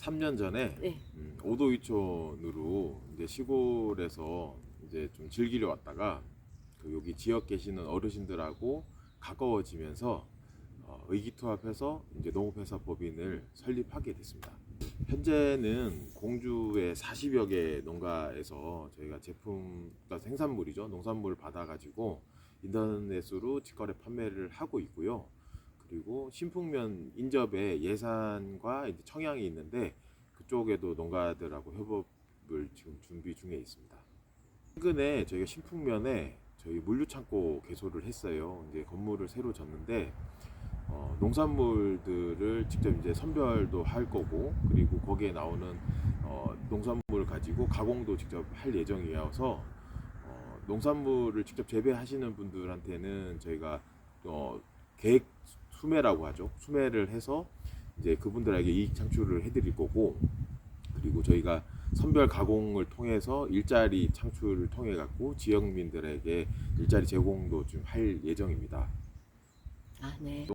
삼년 전에 네. 음, 오도이촌으로 이제 시골에서 이제 좀 즐기려 왔다가 그 여기 지역 계시는 어르신들하고 가까워지면서 어, 의기투합해서 이제 농업회사 법인을 설립하게 됐습니다. 현재는 공주의 40여 개 농가에서 저희가 제품, 그러니까 생산물이죠. 농산물을 받아가지고 인터넷으로 직거래 판매를 하고 있고요. 그리고 신풍면 인접에 예산과 이제 청양이 있는데 그쪽에도 농가들하고 협업을 지금 준비 중에 있습니다. 최근에 저희가 신풍면에 저희 물류창고 개소를 했어요. 이제 건물을 새로 졌는데 어, 농산물들을 직접 이제 선별도 할 거고 그리고 거기에 나오는 어, 농산물 가지고 가공도 직접 할 예정이어서 어, 농산물을 직접 재배하시는 분들한테는 저희가 어, 계획 수매라고 하죠. 수매를 해서 이제 그분들에게 이익 창출을 해드릴 거고 그리고 저희가 선별 가공을 통해서 일자리 창출을 통해 갖고 지역민들에게 일자리 제공도 좀 할 예정입니다. 아, 네.